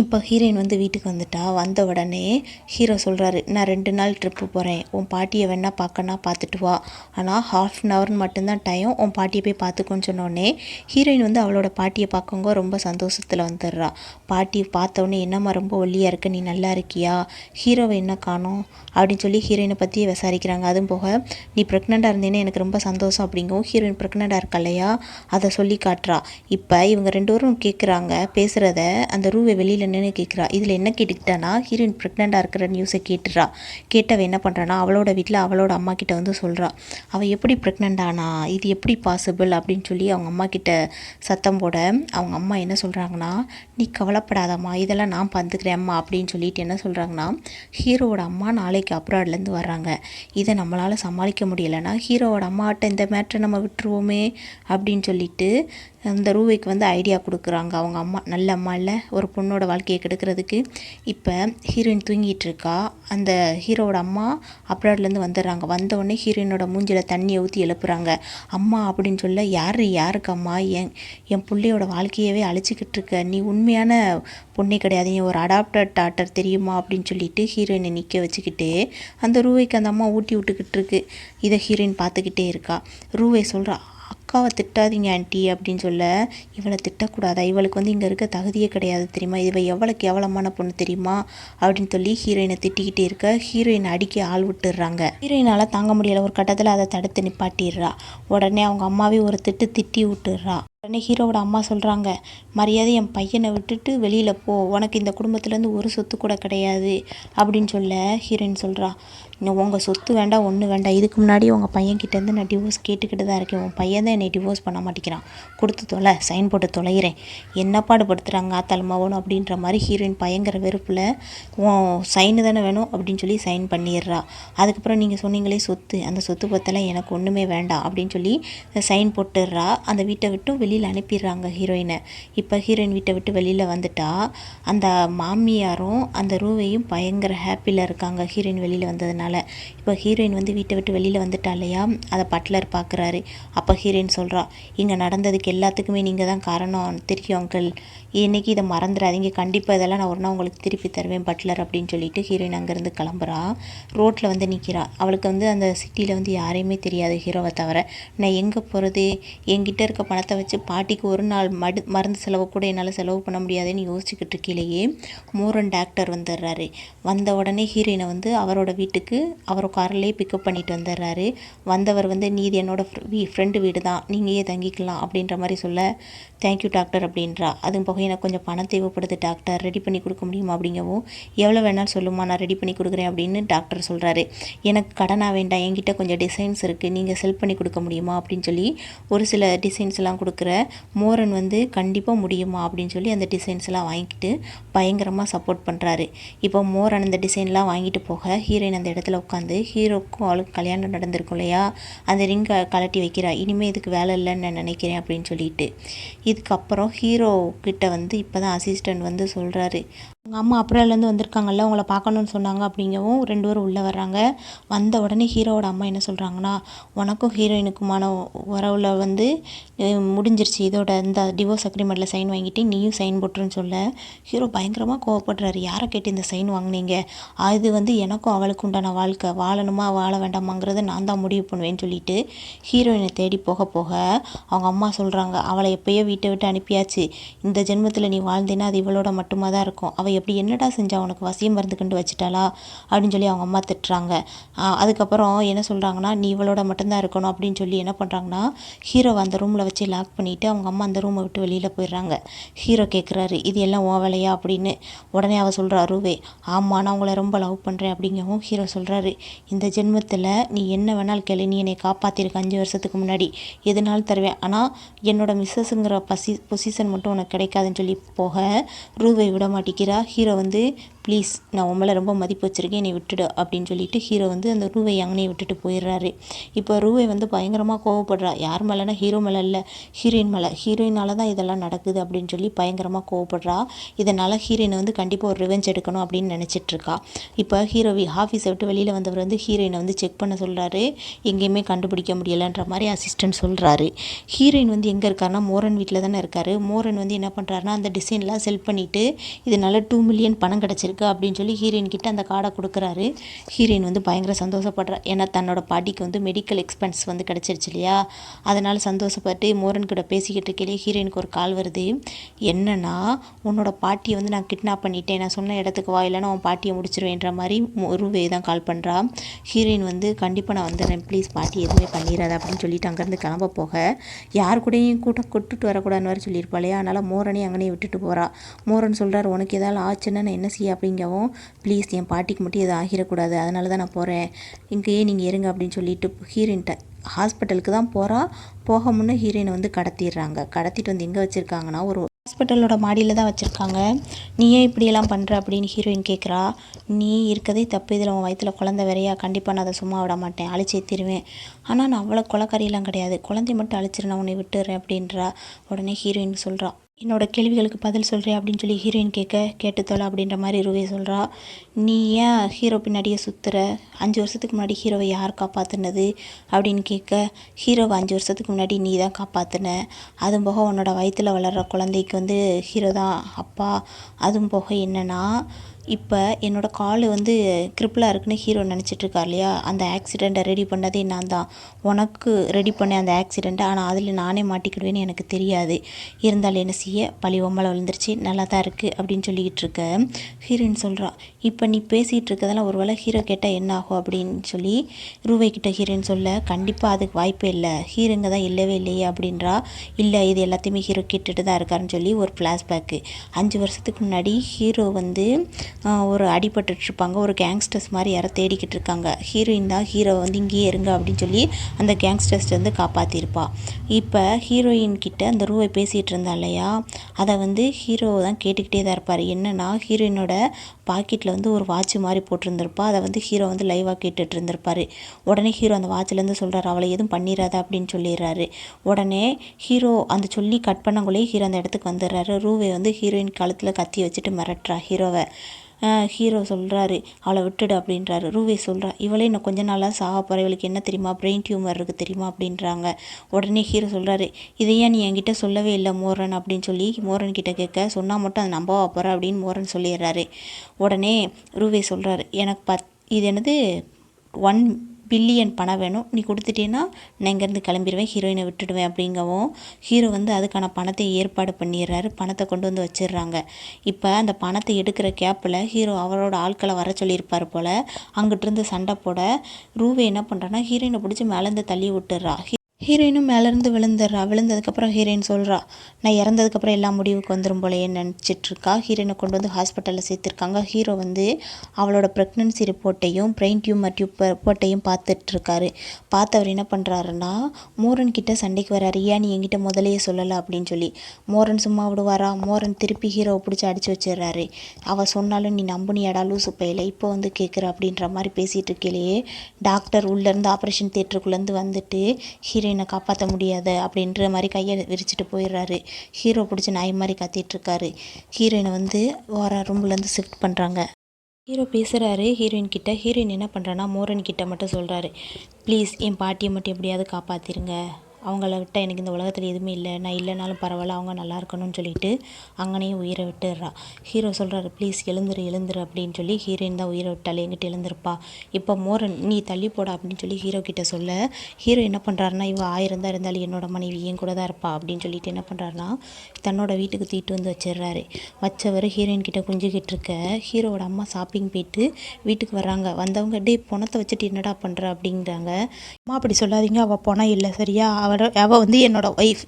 இப்போ ஹீரோயின் வந்து வீட்டுக்கு வந்துட்டா வந்த உடனே ஹீரோ சொல்கிறாரு நான் ரெண்டு நாள் ட்ரிப்பு போகிறேன் உன் பாட்டியை வேணால் பார்க்கனா பார்த்துட்டு வா. ஆனால் ஹாஃப் அன் ஹவர் மட்டும்தான் டைம் உன் பாட்டியை போய் பார்த்துக்கோன்னு சொன்னோடனே ஹீரோயின் வந்து அவளோட பாட்டியை பார்க்கங்க ரொம்ப சந்தோஷத்தில் வந்துடுறா. பாட்டி பார்த்தோன்னே என்னம்மா ரொம்ப ஒல்லியாக இருக்க? நீ நல்லா இருக்கியா? ஹீரோவை என்ன காணும்? அப்படின்னு சொல்லி ஹீரோயினை பற்றி விசாரிக்கிறாங்க. அதுவும் போக நீ ப்ரெக்னெண்ட்டாக இருந்தேன்னு எனக்கு ரொம்ப சந்தோஷம் அப்படிங்கவும் ஹீரோயின் ப்ரெக்னெண்ட்டாக இருக்கா இல்லையா? அதை சொல்லி காட்டுறா. இப்போ இவங்க ரெண்டு பேரும் கேட்குறாங்க பேசுகிறத அந்த ரூவை வெளியில் நின்று கேட்குறா. இதில் என்ன கேட்டுக்கிட்டானா ஹீரோயின் ப்ரெக்னெண்ட்டாக இருக்கிற நியூஸை கேட்டுறா. கேட்டவ என்ன பண்ணுறான்னா அவளோட வீட்டில் அவளோட அம்மா கிட்ட வந்து சொல்கிறா அவள் எப்படி ப்ரெக்னெண்ட் ஆனா? இது எப்படி பாசிபிள் அப்படின்னு சொல்லி அவங்க அம்மா கிட்ட சத்தம் போட அவங்க அம்மா என்ன சொல்கிறாங்கன்னா நீ கவலைப்படாதம்மா. இதெல்லாம் நான் பார்த்துக்கிறேன் அம்மா. அப்படின்னு சொல்லிட்டு என்ன சொல்கிறாங்கன்னா ஹீரோவோட அம்மா நாளைக்கு அப்ராட்லேருந்து வர்றாங்க. இதை நம்மளால் சமாளிக்க முடியலைன்னா ஹீரோவோட அம்மாட்ட இந்த மேட்ரை நம்ம விட்டுருவோமே. அப்படின்னு சொல்லிட்டு அந்த ரூவைக்கு வந்து ஐடியா கொடுக்குறாங்க. அவங்க அம்மா நல்ல அம்மா இல்லை. ஒரு பொண்ணோட வாழ்க்கையை கெடுக்கிறதுக்கு. இப்போ ஹீரோயின் தூங்கிட்டு இருக்கா அந்த ஹீரோவோட அம்மா அப்ராட்லேருந்து வந்துடுறாங்க. வந்தவுடனே ஹீரோயினோட மூஞ்சில் தண்ணியை ஊற்றி எழுப்புறாங்க. அம்மா அப்படின்னு சொல்ல யார் யாருக்கு அம்மா என் என் பிள்ளையோட வாழ்க்கையவே அழிச்சிக்கிட்டு இருக்க. நீ உண்மையான பொண்ணே கிடையாது. நீ ஒரு அடாப்டட் டாட்டர் தெரியுமா? அப்படின்னு சொல்லிட்டு ஹீரோயினை நிற்க வச்சுக்கிட்டு அந்த ரூவைக்கு அந்த அம்மா ஊட்டி விட்டுக்கிட்டு இருக்கு. இதை ஹீரோயின் பார்த்துக்கிட்டே இருக்கா. ரூவை சொல்கிறா அக்காவை திட்டாதீங்க ஆண்டி அப்படின்னு சொல்ல இவளை திட்டக்கூடாதா? இவளுக்கு வந்து இங்கே இருக்க தகுதியே கிடையாது தெரியுமா? இவ எவ்வளோ கேவலமான பொண்ணு தெரியுமா? அப்படின்னு சொல்லி ஹீரோயினை திட்டிக்கிட்டே இருக்க ஹீரோயினை அடிக்க ஆள் விட்டுடுறாங்க. ஹீரோயினால் தாங்க முடியலை. ஒரு கட்டத்தில் அதை தடுத்து நிப்பாட்டிடுறா. உடனே அவங்க அம்மாவே ஒரு திட்டு திட்டி விட்டுடுறா. உடனே ஹீரோவோட அம்மா சொல்கிறாங்க மரியாதை என் பையனை விட்டுட்டு வெளியில் போ. உனக்கு இந்த குடும்பத்துலேருந்து ஒரு சொத்து கூட கிடையாது. அப்படின்னு சொல்ல ஹீரோயின் சொல்கிறா உங்கள் சொத்து வேண்டாம் ஒன்று வேண்டாம். இதுக்கு முன்னாடி உங்கள் பையன்கிட்டேருந்து நான் டிவோர்ஸ் கேட்டுக்கிட்டு தான் இருக்கேன். உன் பையன் தான் என்னை டிவோர்ஸ் பண்ண மாட்டேங்கிறான். கொடுத்து தொலை சைன் போட்டு தொலைகிறேன். என்ன பாடுபடுத்துகிறாங்க ஆத்தாள் மகனும்? அப்படின்ற மாதிரி ஹீரோயின் பயங்கர வெறுப்பில் உன் சைனு தானே வேணும்? அப்படின்னு சொல்லி சைன் பண்ணிடுறா. அதுக்கப்புறம் நீங்கள் சொன்னீங்களே சொத்து. அந்த சொத்து பத்தெல்லாம் எனக்கு ஒன்றுமே வேண்டாம் அப்படின்னு சொல்லி சைன் போட்டுடுறா. அந்த வீட்டை விட்டும் வெளியில் அனுப்பிடுறாங்க ஹீரோயினை. இப்போ ஹீரோயின் வீட்டை விட்டு வெளியில் வந்துட்டா அந்த மாமியாரும் அந்த ரூவையும் பயங்கர ஹாப்பியில் இருக்காங்க ஹீரோயின் வெளியில் வந்ததுனால. இப்போ ஹீரோயின் வந்து வீட்டை விட்டு வெளியில் வந்துட்டா இல்லையா? அதை பட்லர் பார்க்குறாரு அப்போ ஹீரோயின் சொல்கிறா இங்கே நடந்ததுக்கு எல்லாத்துக்குமே நீங்கள் தான் காரணம். தெரியும் அங்கிள் இன்னைக்கு இதை மறந்துடாதீங்க. கண்டிப்பாக இதெல்லாம் நான் ஒரு நாள் உங்களுக்கு திருப்பி தருவேன் பட்லர் அப்படின்னு சொல்லிட்டு ஹீரோயின் அங்கேருந்து கிளம்புறா. ரோட்டில் வந்து நிற்கிறா அவளுக்கு வந்து அந்த சிட்டியில் வந்து யாரையுமே தெரியாது ஹீரோவை தவிர. நான் எங்கே போகிறது என்கிட்ட இருக்க பணத்தை வச்சு பாட்டிக்கு ஒரு நாள் மடு மருந்து செலவு கூட என்னால் செலவு பண்ண முடியாதுன்னு யோசிச்சுக்கிட்டு இருக்கையிலேயே மோரன் டாக்டர் வந்துடுறாரு வந்த உடனே ஹீரோயினை வந்து அவரோட வீட்டுக்கு அவர் கார்லேயே பிக்கப் பண்ணிட்டு வந்துடுறாரு வந்தவர் வந்து நீதி என்னோட ஃப்ரெண்டு வீடு தான் நீங்களே தங்கிக்கலாம்? அப்படின்ற மாதிரி சொல்ல தேங்க்யூ டாக்டர் அப்படின்றா. அதுவும் போக எனக்கு கொஞ்சம் பணம் தேவைப்படுது டாக்டர் ரெடி பண்ணி கொடுக்க முடியுமா அப்படிங்கவும் எவ்வளோ வேணாலும் சொல்லுமா நான் ரெடி பண்ணி கொடுக்குறேன் அப்படின்னு டாக்டர் சொல்கிறாரு எனக்கு கடனாக வேண்டாம் என்கிட்ட கொஞ்சம் டிசைன்ஸ் இருக்குது நீங்கள் செல் பண்ணி கொடுக்க முடியுமா அப்படின்னு சொல்லி ஒரு சில டிசைன்ஸ்லாம் கொடுக்குற மோரன் வந்து கண்டிப்பாக முடியுமா அப்படின்னு சொல்லி அந்த டிசைன்ஸ்லாம் வாங்கிட்டு பயங்கரமாக சப்போர்ட் பண்ணுறாரு இப்போ மோரன் அந்த டிசைன்லாம் வாங்கிட்டு போக ஹீரோயின் அந்த இடத்துல உட்காந்து ஹீரோக்கும் அவளுக்கு கல்யாணம் நடந்திருக்கும் இல்லையா? அந்த ரிங்கை கலட்டி வைக்கிறா. இனிமேல் இதுக்கு வேலை இல்லைன்னு நான் நினைக்கிறேன் அப்படின்னு சொல்லிட்டு. இதுக்கப்புறம் ஹீரோ கிட்ட வந்து இப்போ தான் அசிஸ்டண்ட் வந்து சொல்கிறாரு உங்கள் அம்மா அப்ரல்லேருந்து வந்திருக்காங்கல்ல உங்களை பார்க்கணுன்னு சொன்னாங்க அப்படிங்கவும் ரெண்டு பேரும் உள்ளே வர்றாங்க. வந்த உடனே ஹீரோவோட அம்மா என்ன சொல்கிறாங்கன்னா உனக்கும் ஹீரோயினுக்குமான உறவில் வந்து முடிஞ்சிருச்சு. இதோட இந்த டிவோர்ஸ் அக்ரிமெண்ட்டில் சைன் வாங்கிட்டு நீயும் சைன் போட்டுருன்னு சொல்ல. ஹீரோ பயங்கரமாக கோவப்படுறாரு. யாரை கேட்டு இந்த சைன் வாங்கினீங்க? அது வந்து எனக்கும் அவளுக்கு உண்டான வாழ்க்கை. வாழணுமா வாழ வேண்டாமாங்கிறத நான் தான் முடிவு பண்ணுவேன்னு சொல்லிட்டு ஹீரோயினை தேடி போக போக அவங்க அம்மா சொல்கிறாங்க அவளை எப்போயோ வீட்டை விட்டு அனுப்பியாச்சு. இந்த ஜென்மத்தில் நீ வாழ்ந்தேன்னா அது இவளோட மட்டுமா தான் இருக்கும். அவள் எப்படி என்னடா செஞ்சா உனக்கு வசியம் மருந்து வச்சுட்டாளா? அப்படின்னு சொல்லி அவங்க அம்மா திட்டுறாங்க. அதுக்கப்புறம் என்ன சொல்கிறாங்கன்னா நீ இவளோட மட்டும்தான் இருக்கணும். அப்படின்னு சொல்லி என்ன பண்ணுறாங்கன்னா ஹீரோவை அந்த ரூமில் வச்சு லாக் பண்ணிவிட்டு அவங்க அம்மா அந்த ரூமை விட்டு வெளியில் போயிடுறாங்க. ஹீரோ கேட்குறாரு இது எல்லாம் ஓ வேலையா? அப்படின்னு. உடனே அவள் சொல்கிறா ரூவே ஆமாம் நான் உங்களை ரொம்ப லவ் பண்ணுறேன் அப்படிங்கவும் ஹீரோ சொல்கிறாரு இந்த ஜென்மத்தில் நீ என்ன வேணாலும் கேளு நீ என்னை காப்பாற்றிருக்க அஞ்சு வருஷத்துக்கு முன்னாடி. எதுனாலும் தருவேன். ஆனால் என்னோட மிஸ்ஸஸுங்கிற பசி பொசிஷன் மட்டும் உனக்கு கிடைக்காதுன்னு சொல்லி போக ரூவை விட மாட்டேங்கிறா. ஹீரோ வந்து ப்ளீஸ் நான் உன் ரொம்ப மதிப்பு வச்சுருக்கேன் என்னை விட்டுடு அப்படின்னு சொல்லிட்டு ஹீரோ வந்து அந்த ரூவை அங்கனே விட்டுட்டு போயிடுறாரு. இப்போ ரூவை வந்து பயங்கரமாக கோவப்படுறா. யார் மேலேனா ஹீரோ மேலே இல்லை ஹீரோயின் மேலே. ஹீரோயினால் தான் இதெல்லாம் நடக்குது அப்படின்னு சொல்லி பயங்கரமாக கோவப்படுறா. இதனால் ஹீரோயினை வந்து கண்டிப்பாக ஒரு ரிவெஞ்ச் எடுக்கணும் அப்படின்னு நினச்சிட்ருக்கா இப்போ ஹீரோவி ஆஃபீஸை விட்டு வெளியில் வந்தவர் வந்து ஹீரோயினை வந்து செக் பண்ண சொல்கிறாரு எங்கேயுமே கண்டுபிடிக்க முடியலைன்ற மாதிரி அசிஸ்டன்ட் சொல்கிறாரு ஹீரோயின் வந்து எங்கே இருக்காருன்னா மோரன் வீட்டில் தானே இருக்கார். மோரன் வந்து என்ன பண்ணுறாருன்னா அந்த டிசைன்லாம் செல் பண்ணிவிட்டு இதனால் டூ மில்லியன் பணம் கிடச்சிருக்கு. அப்படின்னு சொல்லி ஹீரோயின் கிட்ட அந்த கார்டை கொடுக்குறாரு. ஹீரோயின் வந்து பயங்கர சந்தோஷப்படுறா. ஏன்னா தன்னோட பாட்டிக்கு வந்து மெடிக்கல் எக்ஸ்பென்ஸ் வந்து கிடச்சிருச்சு இல்லையா? அதனால் சந்தோஷப்பட்டு மோரன் கூட பேசிக்கிட்டு இருக்கையிலே ஹீரோயினுக்கு ஒரு கால் வருது. என்னன்னா உன்னோட பாட்டியை வந்து நான் கிட்னாப் பண்ணிட்டேன். நான் சொன்ன இடத்துக்கு வா இல்லைன்னா உன் பாட்டியை முடிச்சிருவேன்ற மாதிரி வே தான் கால் பண்ணுறா ஹீரோயின் வந்து கண்டிப்பாக நான் வந்துடுறேன். ப்ளீஸ் பாட்டி எதுவுமே பண்ணிடாத அப்படின்னு சொல்லிட்டு அங்கேருந்து கிளம்ப போக யார் கூடயும் கூட்டம் கொட்டுட்டு வரக்கூடாதுன்னு வர இல்லையா? அதனால் மோரனையும் அங்கனே விட்டுட்டு போகிறா மோரன் சொல்கிறார் உனக்கு ஏதாவது ஆச்சுன்னா நான் என்ன செய்ய அப்படிங்கவும் ப்ளீஸ் என் பாட்டிக்கு மட்டும் எதுவும் ஆகிடக்கூடாது. அதனால தான் நான் போகிறேன் இங்கேயே நீங்கள் இருங்க அப்படின்னு சொல்லிட்டு ஹீரோயின்ட்ட ஹாஸ்பிட்டலுக்கு தான் போகிறா போக முன்னே ஹீரோயினை வந்து கடத்திடுறாங்க. கடத்திட்டு வந்து எங்கே வச்சுருக்காங்கன்னா ஒரு ஹாஸ்பிட்டலோட மாடியில் தான் வச்சுருக்காங்க. நீ ஏன் இப்படியெல்லாம் பண்ணுற அப்படின்னு ஹீரோயின் கேட்குறா நீ இருக்கதே தப்பு. இதில் உன் வயித்துல குழந்த வேறையா? கண்டிப்பாக நான் அதை சும்மா விட மாட்டேன். அழிச்சே தீருவேன். ஆனால் நான் அவ்வளோ கொலக்காரியெல்லாம் கிடையாது. குழந்தைய மட்டும் அழிச்சிரு நான் உன்னை விட்டுறேன் அப்படின்றா. உடனே ஹீரோயின் சொல்கிறா என்னோட கேள்விகளுக்கு பதில் சொல்கிறேன் அப்படின்னு சொல்லி ஹீரோயின் கேட்க கேட்டுத்தோலை அப்படின்ற மாதிரி ரூவே சொல்கிறா நீ ஏன் ஹீரோ பின்னாடியே சுற்றுற அஞ்சு வருஷத்துக்கு முன்னாடி ஹீரோவை யார் காப்பாற்றுனது அப்படின்னு கேட்க ஹீரோவை அஞ்சு வருஷத்துக்கு முன்னாடி நீ தான் காப்பாற்றின அதுவும் போக உன்னோட வயிற்றில் வளர்கிற குழந்தைக்கு வந்து ஹீரோ தான் அப்பா. அதுவும் போக என்னென்னா இப்போ என்னோடய கால் வந்து கிரிப்பிளாக இருக்குன்னு ஹீரோ நினச்சிட்ருக்கார் இல்லையா? அந்த ஆக்சிடெண்ட்டை ரெடி பண்ணதே நான் தான். உனக்கு ரெடி பண்ணேன் அந்த ஆக்சிடெண்ட்டை ஆனால் அதில் நானே மாட்டிக்கிடுவேன்னு எனக்கு தெரியாது. இருந்தாலும் என்ன செய்ய? பழி ஒம்மலை விழுந்துருச்சு. நல்லா தான் இருக்குது அப்படின்னு சொல்லிக்கிட்டு இருக்க ஹீரோயின் சொல்கிறா இப்போ நீ பேசிகிட்டு இருக்கதெல்லாம் ஒரு வேளை ஹீரோ கேட்டால் என்ன ஆகும் அப்படின்னு சொல்லி ரூவை கிட்ட ஹீரோயின் சொல்ல கண்டிப்பாக அதுக்கு வாய்ப்பே இல்லை. ஹீரோங்க தான் இல்லவே இல்லையே அப்படின்றா. இல்லை இது எல்லாத்தையுமே ஹீரோ கேட்டுட்டு தான் இருக்காருன்னு சொல்லி ஒரு ஃப்ளாஷ்பேக்கு அஞ்சு வருஷத்துக்கு முன்னாடி ஹீரோ வந்து ஒரு அடிபட்டுட்ருப்பாங்க. ஒரு கேங்ஸ்டர்ஸ் மாதிரி யாரை தேடிக்கிட்டு இருக்காங்க ஹீரோயின் தான் ஹீரோ வந்து இங்கேயே இருங்க அப்படின்னு சொல்லி அந்த கேங்ஸ்டர்ஸ் வந்து காப்பாற்றிருப்பா இப்போ ஹீரோயின் கிட்ட அந்த ரூவை பேசிகிட்டு இருந்தா இல்லையா? அதை வந்து ஹீரோ தான் கேட்டுக்கிட்டே தான் இருப்பார். என்னன்னா ஹீரோயினோட பாக்கெட்டில் வந்து ஒரு வாட்ச் மாதிரி போட்டிருந்திருப்பா. அதை வந்து ஹீரோ வந்து லைவாக கேட்டுட்டு இருந்திருப்பார் உடனே ஹீரோ அந்த வாட்ச்லேருந்து சொல்கிறார் அவளை எதுவும் பண்ணிடாத அப்படின்னு சொல்லிடுறாரு. உடனே ஹீரோ அந்த சொல்லி கட் பண்ணக்குள்ளேயே ஹீரோ அந்த இடத்துக்கு வந்துடுறாரு. ரூவை வந்து ஹீரோயின் கழுத்தில் கத்தி வச்சுட்டு மிரட்டுறா ஹீரோவை ஹீரோ சொல்கிறாரு அவளை விட்டுடு அப்படின்றாரு. ரூவே சொல்கிறா இவளே இன்னும் கொஞ்ச நாளாக சாக போகிற இவளுக்கு என்ன தெரியுமா? பிரெயின் டியூமர் இருக்குது தெரியுமா? அப்படின்றாங்க. உடனே ஹீரோ சொல்கிறாரு இதை ஏன் நீ என்கிட்ட சொல்லவே இல்லை மோரன் அப்படின்னு சொல்லி மோரன் கிட்ட கேட்க சொன்னால் மட்டும் அதை நம்பவா போகிற அப்படின்னு மோரன் சொல்லிடுறாரு. உடனே ரூவே சொல்கிறாரு எனக்கு பத் இது என்னது? ஒன் பில்லியன் பணம் வேணும். நீ கொடுத்துட்டேன்னா நான் இங்கேருந்து கிளம்பிடுவேன் ஹீரோயினை விட்டுடுவேன் அப்படிங்கவும் ஹீரோ வந்து அதுக்கான பணத்தை ஏற்பாடு பண்ணிடுறாரு. பணத்தை கொண்டு வந்து வச்சிடுறாங்க. இப்போ அந்த பணத்தை எடுக்கிற கேப்பில் ஹீரோ அவரோட ஆட்களை வர சொல்லியிருப்பார் போல் அங்கிட்டிருந்து சண்டை போட ரூவே என்ன பண்ணுறான்னா ஹீரோயினை பிடிச்சி மேலேருந்து தள்ளி விட்டுறா ஹீரோயினும் மேலேருந்து விழுந்துடுறா விழுந்ததுக்கப்புறம் ஹீரோயின் சொல்கிறா நான் இறந்ததுக்கப்புறம் எல்லா முடிவுக்கு வந்துடும் போலயே நினச்சிட்டு இருக்கா ஹீரோயினை கொண்டு வந்து ஹாஸ்பிட்டலில் சேர்த்துருக்காங்க. ஹீரோ வந்து அவளோட ப்ரெக்னன்சி ரிப்போர்ட்டையும் பிரெயின் டியூமர் டியூப் ரிப்போர்ட்டையும் பார்த்துட்ருக்காரு. பார்த்தவர் என்ன பண்ணுறாருன்னா மோரன் கிட்ட சண்டைக்கு வராரு. ஏன் நீ என்கிட்ட முதலையே சொல்லலை? அப்படின்னு சொல்லி மோரன் சும்மா விடுவாரா? மோரன் திருப்பி ஹீரோவை பிடிச்சி அடிச்சு வச்சிடுறாரு. அவள் சொன்னாலும் நீ நம்புனியாடா லூசு பையில. இப்போ வந்து கேட்குற அப்படின்ற மாதிரி பேசிகிட்டு இருக்கையிலேயே டாக்டர் உள்ளேருந்து ஆப்ரேஷன் தேட்டருக்குள்ளேருந்து வந்துட்டு ஹீரோயின் காப்பாற்ற முடியாது அப்படின்ற மாதிரி கையை விரிச்சிட்டு போயிடுறாரு. ஹீரோ பிடிச்சி நாய் மாதிரி கத்திட்டு இருக்காரு. ஹீரோயினை வந்து வர ரூம்லேருந்து ஷிஃப்ட் பண்ணுறாங்க ஹீரோ பேசுகிறாரு ஹீரோயின் கிட்ட ஹீரோயின் என்ன பண்ணுறான்னா மோரன் கிட்ட மட்டும் சொல்கிறாரு ப்ளீஸ் என் பாட்டியை மட்டும் எப்படியாவது காப்பாற்றிருங்க அவங்கள விட்டால் எனக்கு இந்த உலகத்தில் எதுவுமே இல்லை. நான் இல்லைனாலும் பரவாயில்ல அவங்க நல்லா இருக்கணும்னு சொல்லிட்டு அங்கனையும் உயிரை விட்டுடுறா. ஹீரோ சொல்கிறாரு ப்ளீஸ் எழுந்துரு எழுந்துரு அப்படின்னு சொல்லி ஹீரோயின் தான் உயிரை விட்டாள் எங்கிட்ட எழுந்திருப்பா. இப்போ மோரன் நீ தள்ளி போட அப்படின்னு சொல்லி ஹீரோ கிட்ட சொல்ல ஹீரோ என்ன பண்ணுறாருன்னா இவ ஆயிரம் தான் இருந்தாலும் என்னோட மனைவி என் கூட தான் இருப்பா அப்படின்னு சொல்லிட்டு என்ன பண்ணுறாருன்னா தன்னோட வீட்டுக்கு தூக்கிட்டு வந்து வச்சிடுறாரு. வச்சவர் ஹீரோயின் கிட்ட குஞ்சுக்கிட்டு இருக்க ஹீரோவோட அம்மா ஷாப்பிங் போயிட்டு வீட்டுக்கு வர்றாங்க. வந்தவங்க டே பணத்தை வச்சுட்டு என்னடா பண்ணுற அப்படிங்கிறாங்க. அம்மா அப்படி சொல்லாதீங்க அவள் பணம் இல்லை சரியா? அவட அவள் வந்து என்னோடய ஒய்ஃப்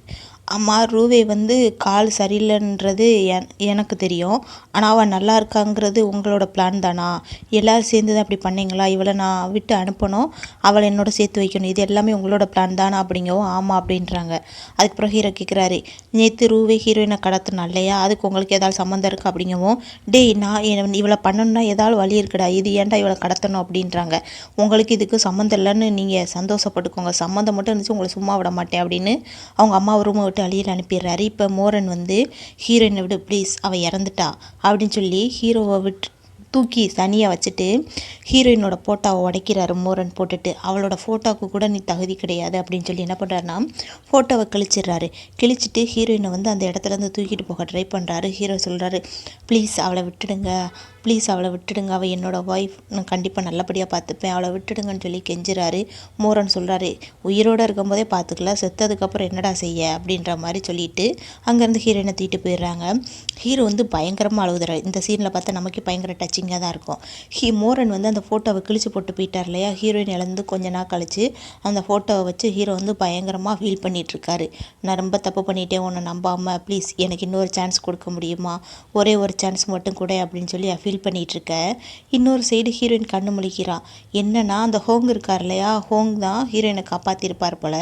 அம்மா ரூவே வந்து கால் சரியில்லைன்றது என் எனக்கு தெரியும். ஆனால் அவள் நல்லா இருக்காங்கிறது உங்களோட பிளான் தானா? எல்லோரும் சேர்ந்து தான் அப்படி பண்ணீங்களா? இவளை நான் விட்டு அனுப்பணும். அவளை என்னோட சேர்த்து வைக்கணும். இது எல்லாமே உங்களோட பிளான் தானா? அப்படிங்கவும் ஆமாம் அப்படின்றாங்க. அதுக்கப்புறம் ஹீரோ கேட்குறாரு நேற்று ரூவே ஹீரோயினை கடத்தினா இல்லையா? அதுக்கு உங்களுக்கு ஏதாவது சம்மந்தம் இருக்குது அப்படிங்கவும் டேய் நான் இவளை பண்ணணும்னா ஏதாவது வழி இருக்குடா. இது ஏன்டா இவளை கடத்தணும்? அப்படின்றாங்க. உங்களுக்கு இதுக்கு சம்மந்தம் இல்லைன்னு நீங்கள் சந்தோஷப்பட்டுக்கோங்க. சம்மந்தம் மட்டும் இருந்துச்சு உங்களை சும்மா விட மாட்டேன் அப்படின்னு அவங்க அம்மா ரூமை போட்டு அழியில் அனுப்பிடுறாரு. இப்போ மோரன் வந்து ஹீரோயினை விடு ப்ளீஸ் அவள் இறந்துட்டா. அப்படின்னு சொல்லி ஹீரோவை விட்டு தூக்கி தனியாக வச்சுட்டு ஹீரோயினோட ஃபோட்டோவை உடைக்கிறாரு மோரன் போட்டுட்டு. அவளோட ஃபோட்டோவுக்கு கூட நீ தகுதி கிடையாது. அப்படின்னு சொல்லி என்ன பண்ணுறாருன்னா ஃபோட்டோவை கிழிச்சிடுறாரு. கிழிச்சிட்டு ஹீரோயினை வந்து அந்த இடத்துலேருந்து தூக்கிட்டு போக ட்ரை பண்ணுறாரு ஹீரோ சொல்கிறாரு ப்ளீஸ் அவளை விட்டுடுங்க. ப்ளீஸ் அவளை விட்டுடுங்க. அவள் என்னோட ஒய்ஃப் நான் கண்டிப்பாக நல்லபடியாக பார்த்துப்பேன். அவளை விட்டுடுங்கன்னு சொல்லி கெஞ்சுறாரு. மோரன் சொல்கிறாரு உயிரோடு இருக்கும்போதே பார்த்துக்கலாம். செத்ததுக்கப்புறம் என்னடா செய்ய? அப்படின்ற மாதிரி சொல்லிட்டு அங்கேருந்து ஹீரோயினை தூக்கிட்டு போயிடுறாங்க. ஹீரோ வந்து பயங்கரமாக அழுகுறாரு. இந்த சீனில் பார்த்தா நமக்கே பயங்கர டச்சிங்காக தான் இருக்கும். ஹீ மோரன் வந்து அந்த ஃபோட்டோவை கிழிச்சு போட்டு போயிட்டார் இல்லையா? ஹீரோயின் இழந்து கொஞ்ச நாள் கழிச்சு அந்த ஃபோட்டோவை வச்சு ஹீரோ வந்து பயங்கரமாக ஃபீல் பண்ணிகிட்ருக்காரு நான் ரொம்ப தப்பு பண்ணிட்டேன். உன்னை நம்பாமல் ப்ளீஸ் எனக்கு இன்னொரு சான்ஸ் கொடுக்க முடியுமா? ஒரே ஒரு சான்ஸ் மட்டும் கூட அப்படின்னு சொல்லி ஃபீல் ஃபீல் பண்ணிகிட்ருக்க இன்னொரு சைடு ஹீரோயின் கண்ணு முழிக்கிறான் என்னன்னா அந்த ஹோங் இருக்கார் இல்லையா? ஹோங் தான் ஹீரோயினை காப்பாற்றிருப்பார் போல்.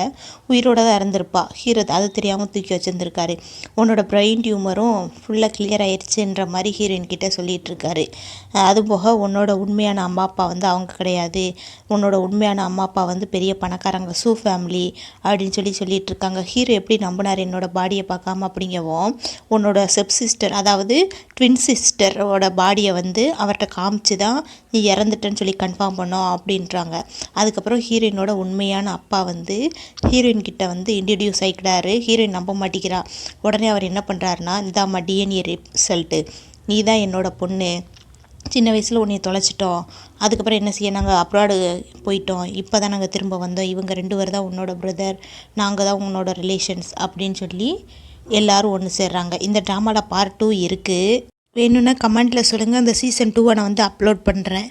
உயிரோட தான் இறந்துருப்பா. ஹீரோ அது தெரியாமல் தூக்கி வச்சுருந்துருக்காரு. உன்னோட பிரெயின் டியூமரும் ஃபுல்லாக கிளியர் ஆயிடுச்சுன்ற மாதிரி ஹீரோயின் கிட்டே சொல்லிகிட்ருக்காரு அதுபோக அது போக உன்னோட உண்மையான அம்மா அப்பா வந்து அவங்க கிடையாது. உன்னோட உண்மையான அம்மா அப்பா வந்து பெரிய பணக்காரங்க சூ ஃபேமிலி அப்படின்னு சொல்லி சொல்லிட்டு இருக்காங்க ஹீரோ எப்படி நம்பினார்? என்னோட பாடியை பார்க்காம அப்படிங்கவும் உன்னோட செப் சிஸ்டர் அதாவது ட்வின் சிஸ்டரோட பாடியை வந்து வந்து அவர்கிட்ட காமிச்சு தான் நீ இறந்துட்டேன்னு சொல்லி கன்ஃபார்ம் பண்ணோம் அப்படின்றாங்க. அதுக்கப்புறம் ஹீரோயினோட உண்மையான அப்பா வந்து ஹீரோயின் கிட்ட வந்து இன்ட்ரடியூஸ் ஆகிக்கிறாரு ஹீரோயின் நம்ப மாட்டேங்கிறா. உடனே அவர் என்ன பண்ணுறாருனா இந்தாம்மா டிஎன்ஏ ரிசல்ட்டு நீ தான் என்னோட பொண்ணு. சின்ன வயசில் உன்னை தொலைச்சிட்டோம். அதுக்கப்புறம் என்ன செய்ய நாங்கள் அப்ராடு போயிட்டோம். இப்போ தான் நாங்கள் திரும்ப வந்தோம். இவங்க ரெண்டு பேர் தான் உன்னோட பிரதர் நாங்கள் தான் உன்னோட ரிலேஷன்ஸ் அப்படின்னு சொல்லி எல்லாரும் ஒன்று சேர்றாங்க. இந்த ட்ராமாவில் பார்ட் டூ இருக்குது வேணும்னா கமெண்ட்டில் சொல்லுங்கள் அந்த சீசன் டூவை நான் வந்து அப்லோட் பண்ணுறேன்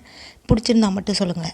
பிடிச்சிருந்தா மட்டும் சொல்லுங்கள்